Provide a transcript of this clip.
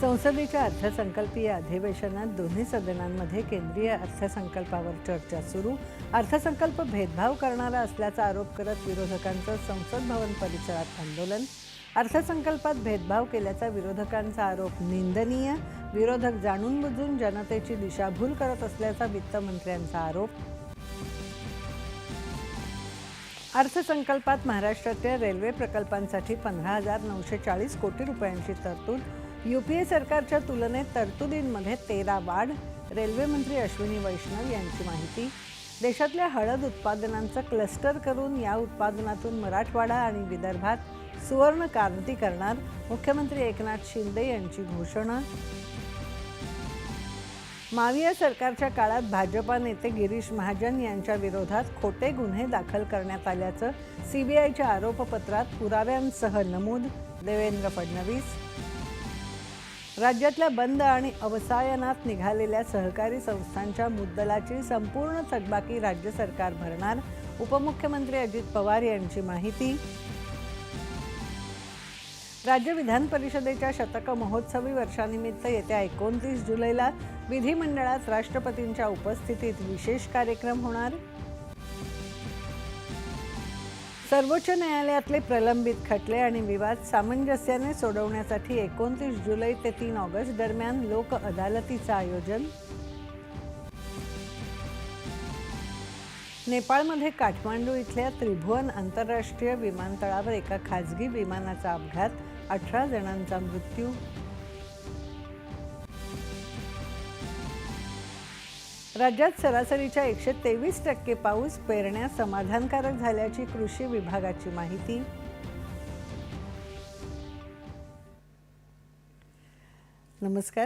संसदेच्या अर्थसंकल्पीय अधिवेशनात दोन्ही सदनांमध्ये केंद्रीय अर्थसंकल्पावर चर्चा सुरू. अर्थसंकल्प भेदभाव करणारा असल्याचा आरोप करत विरोधकांचं संसद भवन परिसरात आंदोलन. अर्थसंकल्पात भेदभाव केल्याचा विरोधकांचा आरोप निंदनीय. विरोधक जाणून बुजून जनतेची दिशाभूल करत असल्याचा वित्तमंत्र्यांचा आरोप. अर्थसंकल्पात महाराष्ट्रातल्या रेल्वे प्रकल्पांसाठी पंधरा हजार नऊशे चाळीस कोटी रुपयांची तरतूद. युपीए सरकारच्या तुलनेत तरतुदींमध्ये तेरा वाढ. रेल्वे मंत्री अश्विनी वैष्णव यांची माहिती. देशातल्या हळद उत्पादनांचं क्लस्टर करून या उत्पादनातून मराठवाडा आणि विदर्भात सुवर्ण क्रांती करणार मुख्यमंत्री एकनाथ शिंदे यांची घोषणा. माविया सरकारच्या काळात भाजपा नेते गिरीश महाजन यांच्या विरोधात खोटे गुन्हे दाखल करण्यात आल्याचं सीबीआयच्या आरोपपत्रात पुराव्यांसह नमूद. देवेंद्र फडणवीस राज्यातल्या बंद आणि अवसायनात निघालेल्या सहकारी संस्थांच्या मुद्दलाची संपूर्ण थकबाकी राज्य सरकार भरणार उपमुख्यमंत्री अजित पवार यांची माहिती. राज्य विधान परिषदेच्या शतक महोत्सवी वर्षानिमित्त येत्या एकोणतीस जुलैला विधिमंडळात राष्ट्रपतींच्या उपस्थितीत विशेष कार्यक्रम होणार. सर्वोच्च न्यायालयातले प्रलंबित खटले आणि विवाद सामंजस्याने सोडवण्यासाठी एकोणतीस जुलै ते तीन ऑगस्ट दरम्यान लोक अदालतीचं आयोजन. नेपाळमध्ये काठमांडू इथल्या त्रिभुवन आंतरराष्ट्रीय विमानतळावर एका खाजगी विमानाचा अपघात अठरा जणांचा मृत्यू राज्यात सरासरीच्या एकशे तेवीस टक्के पाऊस पेरण्या समाधानकारक झाल्याची कृषी विभागाची माहिती. नमस्कार.